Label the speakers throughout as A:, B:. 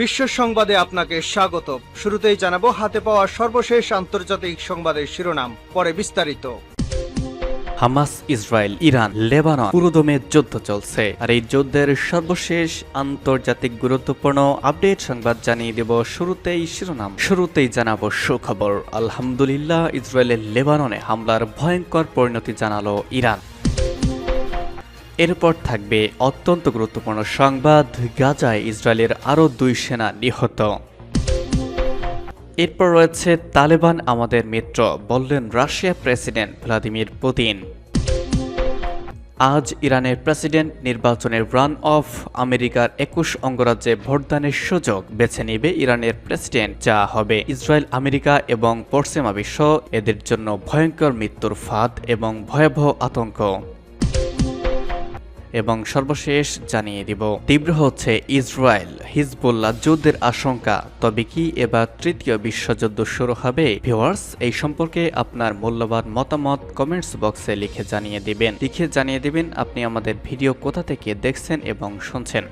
A: বিশ্ব সংবাদে আপনাকে স্বাগত। শুরুতেই জানাব, হাতে পাওয়া সর্বশেষ আন্তর্জাতিক সংবাদের শিরোনাম, পরে বিস্তারিত।
B: হামাস, ইসরায়েল, ইরান, লেবানন, পুরোদমে যুদ্ধ চলছে। আর এই যুদ্ধের সর্বশেষ আন্তর্জাতিক গুরুত্বপূর্ণ আপডেট সংবাদ জানিয়ে দেব শুরুতেই শিরোনাম। শুরুতেই জানাব সুখবর। আলহামদুলিল্লাহ, ইসরায়েলের লেবাননে হামলার ভয়ঙ্কর পরিণতি জানালো ইরান। এরপর থাকবে অত্যন্ত গুরুত্বপূর্ণ সংবাদ, গাজায় ইসরায়েলের আরও দুই সেনা নিহত। এরপর রয়েছে তালেবান আমাদের মিত্র, বললেন রাশিয়া প্রেসিডেন্ট ভ্লাদিমির পুতিন। আজ ইরানের প্রেসিডেন্ট নির্বাচনের রান অফ আমেরিকার একুশ অঙ্গরাজ্যে ভোটদানের সুযোগ বেছে নেবে ইরানের প্রেসিডেন্ট। যা হবে ইসরায়েল, আমেরিকা এবং পশ্চিমা বিশ্ব, এদের জন্য ভয়ঙ্কর মৃত্যুর ফাঁদ এবং ভয়াবহ আতঙ্ক। এবং সর্বশেষ জানিয়ে দিব। তীব্র হচ্ছে ইসরায়েল, হিজবুল্লাহ যুদ্ধের আশঙ্কা। তবে কি এবার তৃতীয় বিশ্বযুদ্ধ শুরু হবে? ভিওয়ার্স এই সম্পর্কে আপনার মূল্যবান মতামত কমেন্টস বক্সে লিখে জানিয়ে দিবেন। লিখে জানিয়ে দিবেন আপনি আমাদের ভিডিও কোথা থেকে দেখছেন এবং শুনছেন।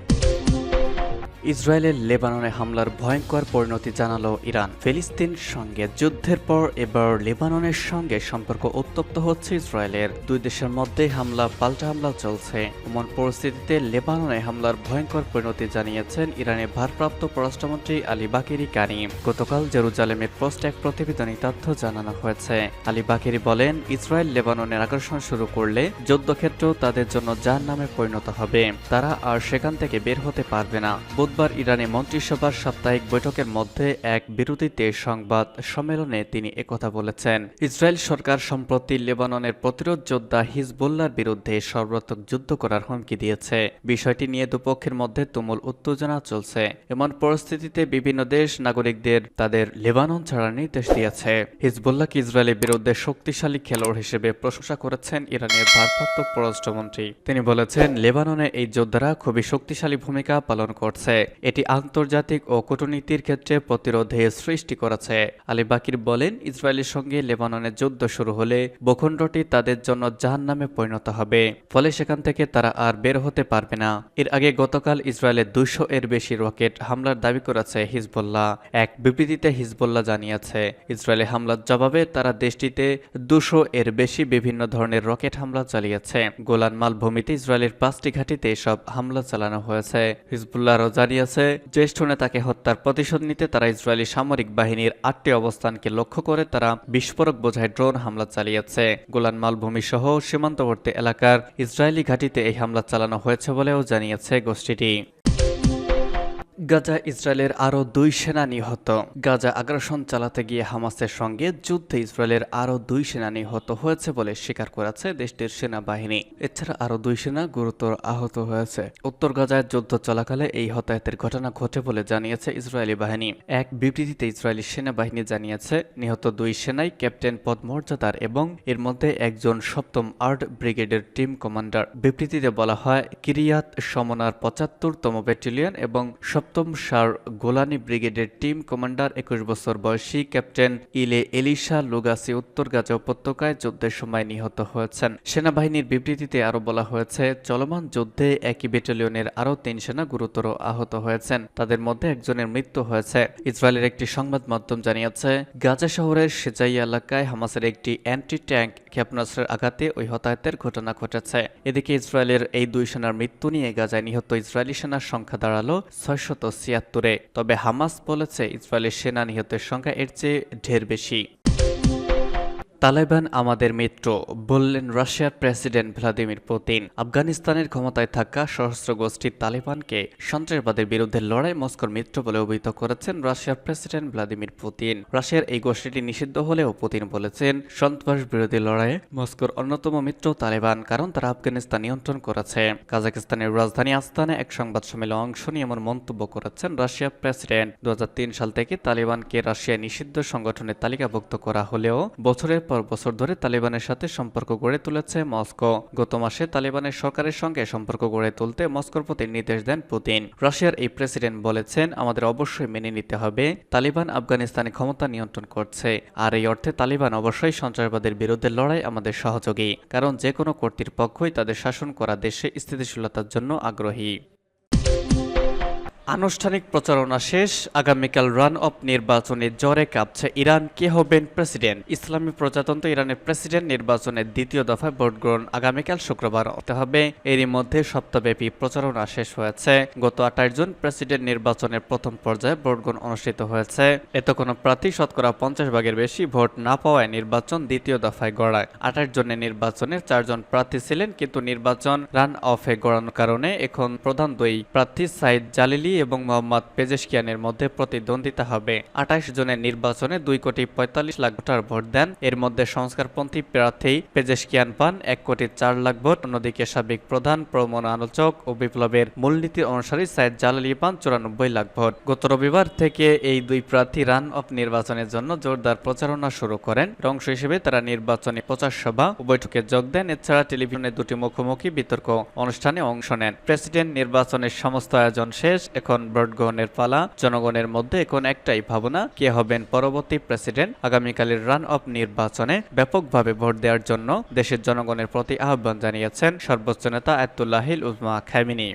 B: ইসরায়েলের লেবাননে হামলার ভয়ঙ্কর পরিণতি জানালো ইরান। ফিলিস্তিন সঙ্গে যুদ্ধের পর এবার লেবাননের সঙ্গে সম্পর্ক উত্তপ্ত হচ্ছে ইসরায়েলের। দুই দেশের মধ্যে হামলা, পাল্টা হামলা চলছে। এমন পরিস্থিতিতে লেবাননে হামলার ভয়ঙ্কর পরিণতি জানিয়েছেন ইরানের ভারপ্রাপ্ত পররাষ্ট্রমন্ত্রী আলী বাকেরি কানি। গতকাল জেরুজালেমের পোস্ট এক প্রতিবেদনী তথ্য জানানো হয়েছে। আলী বাকেরি বলেন, ইসরায়েল লেবাননের আকর্ষণ শুরু করলে যুদ্ধক্ষেত্র তাদের জন্য যার নামে পরিণত হবে। তারা আর সেখান থেকে বের হতে পারবে না। বুধবার ইরানি মন্ত্রিসভার সাপ্তাহিক বৈঠকের মধ্যে এক বিরতিতে সংবাদ সম্মেলনে তিনি একথা বলেছেন। ইসরায়েল সরকার সম্প্রতি লেবাননের প্রতিরোধ যোদ্ধা হিজবুল্লার বিরুদ্ধে সর্বাত্মক যুদ্ধ করার হুমকি দিয়েছে। বিষয়টি নিয়ে দুপক্ষের মধ্যে তুমুল উত্তেজনা চলছে। এমন পরিস্থিতিতে বিভিন্ন দেশ নাগরিকদের তাদের লেবানন ছাড়ার নির্দেশ দিয়েছে। হিজবুল্লাহকে ইসরায়েলের বিরুদ্ধে শক্তিশালী খেলোয়াড় হিসেবে প্রশংসা করেছেন ইরানের ভারপ্রাপ্ত পররাষ্ট্রমন্ত্রী। তিনি বলেছেন, লেবাননে এই যোদ্ধারা খুবই শক্তিশালী ভূমিকা পালন করছে। এটি আন্তর্জাতিক ও কূটনীতির ক্ষেত্রে প্রতিরোধে সৃষ্টি করেছে। আলী বাকির বলেন, ইসরায়েলের সঙ্গে লেবাননের যুদ্ধ শুরু হলে ভূখণ্ডটি তাদের জন্য জাহান নামে পরিণত হবে। ফলে সেখান থেকে তারা আর বের হতে পারবে না। এর আগে গতকাল ইসরায়েলের দুশো এর বেশি রকেট হামলার দাবি করেছে হিজবুল্লাহ। এক বিবৃতিতে হিজবুল্লাহ জানিয়েছে, ইসরায়েলি হামলার জবাবে তারা দেশটিতে দুশো এর বেশি বিভিন্ন ধরনের রকেট হামলা চালিয়েছে। গোলান মালভূমিতে ইসরায়েলের পাঁচটি ঘাঁটিতে সব হামলা চালানো হয়েছে। হিজবুল্লাহ আরও জানিয়েছে, জ্যেষ্ঠ নেতাকে হত্যার প্রতিশোধ নিতে তারা ইসরায়েলি সামরিক বাহিনীর আটটি অবস্থানকে লক্ষ্য করে তারা বিস্ফোরক বোঝায় ড্রোন হামলা চালিয়েছে। গোলান মালভূমি সহ সীমান্তবর্তী এলাকার ইসরায়েলি ঘাঁটিতে এই হামলা চালানো হয়েছে বলেও জানিয়েছে গোষ্ঠীটি। গাজা ইসরায়েলের আরও দুই সেনা নিহত। গাজা আগ্রাসন চালাতে গিয়ে হামাসের সঙ্গে যুদ্ধে ইসরায়েলের আরও দুই সেনা নিহত হয়েছে বলে স্বীকার করেছে দেশটির সেনাবাহিনী। এছাড়া আরও দুই সেনা গুরুতর আহত হয়েছে। উত্তর গাজায় যুদ্ধ চলাকালে এই হতাহতের ঘটনা ঘটে বলে জানিয়েছে ইসরায়েলি বাহিনী। এক বিবৃতিতে ইসরায়েলি সেনাবাহিনী জানিয়েছে, নিহত দুই সেনাই ক্যাপ্টেন পদ মর্যাদার এবং এর মধ্যে একজন সপ্তম আর্ট ব্রিগেডের টিম কমান্ডার। বিবৃতিতে বলা হয়, কিরিয়াত সমনার পঁচাত্তরতম ব্যাটালিয়ন এবং সপ্তম সার গোলানি ব্রিগেডের টিম কমান্ডার একুশ বছর বয়সী ক্যাপ্টেন ইলে এলিশা লুগাসি উত্তর গাজা উপত্যকায় যুদ্ধের সময় নিহত হয়েছেন। সেনাবাহিনীর বিবৃতিতে আরও বলা হয়েছে, চলমান যুদ্ধে একই ব্যাটালিয়নের আরও তিন সেনা গুরুতর আহত হয়েছেন। তাদের মধ্যে একজনের মৃত্যু হয়েছে। ইসরায়েলের একটি সংবাদ মাধ্যম জানিয়েছে, গাজা শহরের সেজাই এলাকায় হামাসের একটি অ্যান্টি ট্যাঙ্ক ক্ষেপণাস্ত্রের আঘাতে ওই হতাহতের ঘটনা ঘটেছে। এদিকে ইসরায়েলের এই দুই সেনার মৃত্যু নিয়ে গাজায় নিহত ইসরায়েলি সেনার সংখ্যা দাঁড়াল ছয়শত ছিয়াত্তরে। তবে হামাস বলেছে ইসরায়েলের সেনা নিহতের সংখ্যা এর চেয়ে ঢের বেশি। তালেবান আমাদের মিত্র বললেন, রাশিয়ার প্রেসিডেন্ট ভ্লাদিমির পুতিন আফগানিস্তানের ক্ষমতায় থাকা সশস্ত্র গোষ্ঠী তালেবানকে সন্ত্রাসবাদের বিরুদ্ধে লড়াই মস্কোর মিত্র বলে অভিহিত করেছেন রাশিয়ার প্রেসিডেন্ট ভ্লাদিমির পুতিন। রাশিয়ার এই গোষ্ঠীটি নিষিদ্ধ হলেও পুতিন বলেছেন সন্ত্রাস বিরোধী লড়াইয়ে মস্কোর অন্যতম মিত্র তালেবান, কারণ তারা আফগানিস্তান নিয়ন্ত্রণ করেছে। কাজাকিস্তানের রাজধানী আস্তানে এক সংবাদ সম্মেলনে অংশ নিয়ে এমন মন্তব্য করেছেন রাশিয়ার প্রেসিডেন্ট। দু হাজার তিন সাল থেকে তালেবানকে রাশিয়া নিষিদ্ধ সংগঠনের তালিকাভুক্ত করা হলেও বছরের পর বছর ধরে তালিবানের সাথে সম্পর্ক গড়ে তুলেছে মস্কো। গত মাসে তালিবানের সরকারের সঙ্গে সম্পর্ক গড়ে তুলতে মস্কোর প্রতি নির্দেশ দেন পুতিন। রাশিয়ার এই প্রেসিডেন্ট বলেছেন, আমাদের অবশ্যই মেনে নিতে হবে। তালিবান আফগানিস্তানে ক্ষমতা নিয়ন্ত্রণ করছে। আর এই অর্থে তালিবান অবশ্যই সন্ত্রাসবাদের বিরুদ্ধে লড়াই আমাদের সহযোগী। কারণ যে কোনো কর্তৃপক্ষই তাদের শাসন করা দেশে স্থিতিশীলতার জন্য আগ্রহী। আনুষ্ঠানিক প্রচারণা শেষ, আগামীকাল রান অফ নির্বাচনে জ্বরে কাঁপছে ইরান। কে হবেন প্রেসিডেন্ট? ইসলামী প্রজাতন্ত্র ইরানের প্রেসিডেন্ট নির্বাচনের দ্বিতীয় দফায় ভোট গ্রহণ আগামীকাল শুক্রবার হতে হবে। এরই মধ্যে সপ্তাহব্যাপী প্রচারণা শেষ হয়েছে। গত আঠাশ জুন প্রেসিডেন্ট নির্বাচনের প্রথম পর্যায়ে ভোট গ্রহণ অনুষ্ঠিত হয়েছে। এতে কোনো প্রার্থী শতকরা পঞ্চাশ ভাগের বেশি ভোট না পাওয়ায় নির্বাচন দ্বিতীয় দফায় গড়ায়। আঠাশ জনের নির্বাচনের চারজন প্রার্থী ছিলেন, কিন্তু নির্বাচন রান অফে গড়ানোর কারণে এখন প্রধান দুই প্রার্থী সাইদ জালিলি এবং মোহাম্মদ পেজেশকিয়ানের মধ্যে প্রতিদ্বন্দ্বিতা হবে। আঠাশ জনের নির্বাচনে দুই কোটি পঁয়তাল্লিশ লাখ ভোটার ভোট দেন। এর মধ্যে সংস্কারপন্থী প্রার্থী পেজেশকিয়ান পান এক কোটি চার লাখ ভোট। অন্যদিকে সাবেক প্রধান প্রমণ আলোচক ও বিপ্লবের মূলনীতি অনুসারী সাইদ জালালি পান চুরানব্বই লাখ ভোট। গত রবিবার থেকে এই দুই প্রার্থী রান অফ নির্বাচনের জন্য জোরদার প্রচারণা শুরু করেন। অংশ হিসেবে তারা নির্বাচনী প্রচার সভা ও বৈঠকে যোগ দেন। এছাড়া টেলিভিশনে দুটি মুখোমুখি বিতর্ক অনুষ্ঠানে অংশ নেন। প্রেসিডেন্ট নির্বাচনের সমস্ত আয়োজন শেষ। এখন ভোট গ্রহণের পালা, জনগণের মধ্যে এখন একটাই ভাবনা, কে হবেন পরবর্তী প্রেসিডেন্ট? আগামীকালের রান অফ নির্বাচনে ব্যাপকভাবে ভোট দেওয়ার জন্য দেশের জনগণের প্রতি আহ্বান জানিয়েছেন সর্বোচ্চ নেতা আয়তুল্লাহিল উজমা খামিনি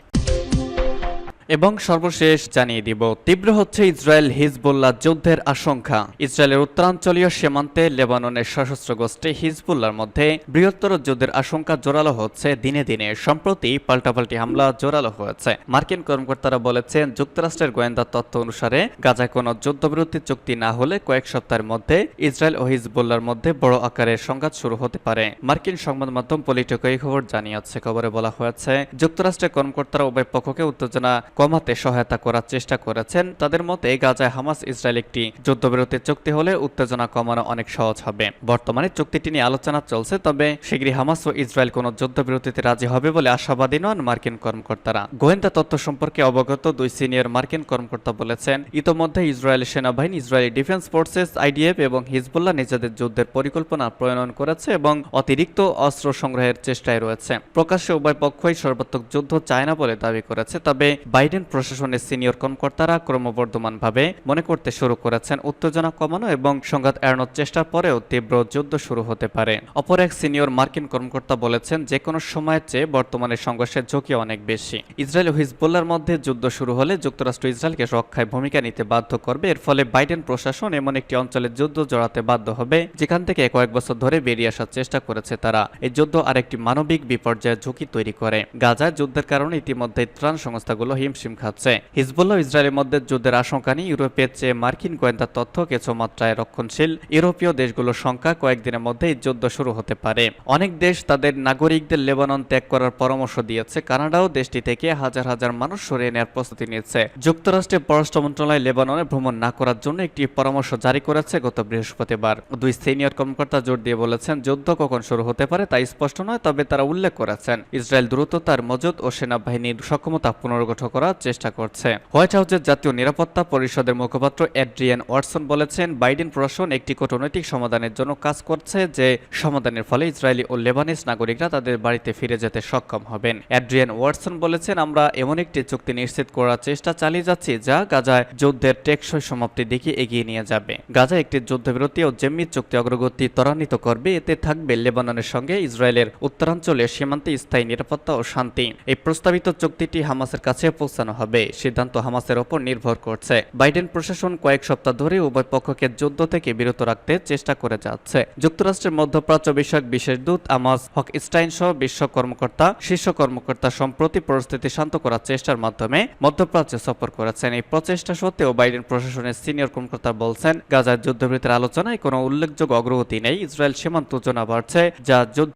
B: এবং সর্বশেষ জানিয়ে দিব, তীব্র হচ্ছে ইসরায়েল হিজবুল্লাহ যুদ্ধের আশঙ্কা। ইসরায়েলের উত্তরাঞ্চলীয় সীমান্তে লেবাননের সশস্ত্র গোষ্ঠী হিজবুল্লার মধ্যে বৃহত্তর যুদ্ধের আশঙ্কা জোরালো হচ্ছে দিনে দিনে, সম্প্রতি পাল্টাপাল্টি হামলা জোরালো হয়েছে। মার্কিন কর্মকর্তারা বলেছেন, যুক্তরাষ্ট্রের গোয়েন্দা তথ্য অনুসারে গাজায় কোনো যুদ্ধবিরতি চুক্তি না হলে কয়েক সপ্তাহের মধ্যে ইসরায়েল ও হিজবুল্লার মধ্যে বড় আকারের সংঘাত শুরু হতে পারে। মার্কিন সংবাদ মাধ্যম পলিটিকো এই খবর জানিয়েছে। খবরে বলা হয়েছে, যুক্তরাষ্ট্রের কর্মকর্তারা উভয় পক্ষকে উত্তেজনা কমাতে সহায়তা করার চেষ্টা করেছেন। তাদের মতে, গাজায় হামাস ইসরায়েল একটি যুদ্ধবিরতি চুক্তি হলে উত্তেজনা কমানো অনেক সহজ হবে। বর্তমানে চুক্তিটি নিয়ে আলোচনা চলছে, তবে শীঘ্রই হামাস ও ইসরায়েল কোনো যুদ্ধবিরতিতে রাজি হবে বলে আশাবাদী নন মার্কিন কর্মকর্তারা। গোয়েন্দা তথ্য সম্পর্কে অবগত দুই সিনিয়র মার্কিন কর্মকর্তা বলেছেন, ইতোমধ্যে ইসরায়েল সেনাবাহিনী, ইসরায়েলি ডিফেন্স ফোর্সেস, আইডিএফ এবং হিজবুল্লাহ নিজেদের যুদ্ধের পরিকল্পনা প্রণয়ন করেছে এবং অতিরিক্ত অস্ত্র সংগ্রহের চেষ্টায় রয়েছে। প্রকাশ্যে উভয় পক্ষই সর্বাত্মক যুদ্ধ চায় না বলে দাবি করেছে, তবে বাইডেন প্রশাসনের সিনিয়র কর্মকর্তারা ক্রমবর্ধমানভাবে মনে করতে শুরু করেছেন উত্তেজনা কমানো এবং সংঘাত এড়ানোর চেষ্টার পরেও তীব্র যুদ্ধ শুরু হতে পারে। অপর এক সিনিয়র মার্কিন কর্মকর্তা বলেছেন যে কোনো সময়ের চেয়ে বর্তমানে সংঘর্ষের ঝুঁকি অনেক বেশি। ইসরায়েল ও হিজবুল্লার মধ্যে যুদ্ধ শুরু হলে যুক্তরাষ্ট্র ইসরায়েলকে রক্ষায় ভূমিকা নিতে বাধ্য করবে। এর ফলে বাইডেন প্রশাসন এমন একটি অঞ্চলে যুদ্ধ জড়াতে বাধ্য হবে, যেখান থেকে কয়েক বছর ধরে বেরিয়ে আসার চেষ্টা করেছে তারা। এই যুদ্ধ আরেকটি মানবিক বিপর্যয়ের ঝুঁকি তৈরি করে। গাজায় যুদ্ধের কারণে ইতিমধ্যে ত্রাণ সংস্থাগুলো হিমশিম খাচ্ছে। হিজবুল্লাহ ইসরায়েলের মধ্যে যুদ্ধের আশঙ্কা নিয়ে ইউরোপের চেয়ে মার্কিন গোয়েন্দা তথ্য কিছু মাত্রায় রক্ষণশীল। ইউরোপীয় দেশগুলোর সংখ্যা কয়েকদিনের মধ্যেই যুদ্ধ শুরু হতে পারে। অনেক দেশ তাদের নাগরিকদের লেবানন ত্যাগ করার পরামর্শ দিয়েছে। কানাডাও দেশটি থেকে হাজার হাজার মানুষ সরিয়ে নেওয়ার প্রস্তুতি নিয়েছে। যুক্তরাষ্ট্রের পররাষ্ট্র মন্ত্রণালয় লেবাননে ভ্রমণ না করার জন্য একটি পরামর্শ জারি করেছে গত বৃহস্পতিবার। দুই সিনিয়র কর্মকর্তা জোর দিয়ে বলেছেন, যুদ্ধ কখন শুরু হতে পারে তা স্পষ্ট নয়, তবে তারা উল্লেখ করেছেন। ইসরায়েল দ্রুত তার মজুদ ও সেনাবাহিনীর সক্ষমতা পুনর্গঠন করার চেষ্টা করছে। হোয়াইট হাউসের জাতীয় নিরাপত্তা পরিষদের মুখপাত্র অ্যাড্রিয়ান ওয়াটসন বলেছেন, বাইডেন প্রশাসন একটি কূটনৈতিক সমাধানের জন্য কাজ করছে যে সমাধানের ফলে ইসরায়েলি ও লেবানিস নাগরিকরা তাদের বাড়িতে ফিরে যেতে সক্ষম হবেন। অ্যাড্রিয়ান ওয়াটসন বলেছেন, আমরা এমন একটি চুক্তি নিশ্চিত করার চেষ্টা চালিয়ে যাচ্ছি যা গাজায় যুদ্ধের টেকসই সমাপ্তির দিকে এগিয়ে নিয়ে যাবে। গাজা একটি যুদ্ধবিরতি ও জেম্মি চুক্তি অগ্রগতি ত্বরান্বিত করবে। এতে থাকবে লেবাননের সঙ্গে ইসরায়েলের উত্তরাঞ্চলে সীমান্তে স্থায়ী নিরাপত্তা ও শান্তি। এই প্রস্তাবিত চুক্তিটি হামাসের কাছে পৌঁছানো হবে। সিদ্ধান্ত হামাসের ওপর নির্ভর করছে। বাইডেন প্রশাসন কয়েক সপ্তাহ ধরে উভয় পক্ষকে যুদ্ধ থেকে বিরত রাখতে চেষ্টা করে যাচ্ছে। যুক্তরাষ্ট্রের মধ্যপ্রাচ্য বিষয়ক বিশেষ দূত আমাস হক স্টাইন সহ বিশ্ব কর্মকর্তা, শীর্ষ কর্মকর্তা সম্প্রতি পরিস্থিতি শান্ত করার চেষ্টার মাধ্যমে মধ্যপ্রাচ্য সফর করেছেন। এই প্রচেষ্টা সত্ত্বেও বাইডেন প্রশাসনের সিনিয়র কর্মকর্তা বলছেন, গাজার যুদ্ধবিরতির আলোচনায় কোনো উল্লেখযোগ্য অগ্রগতি নেই। ইসরায়েল সীমান্ত উত্তেজনা বাড়ছে, যা যুদ্ধ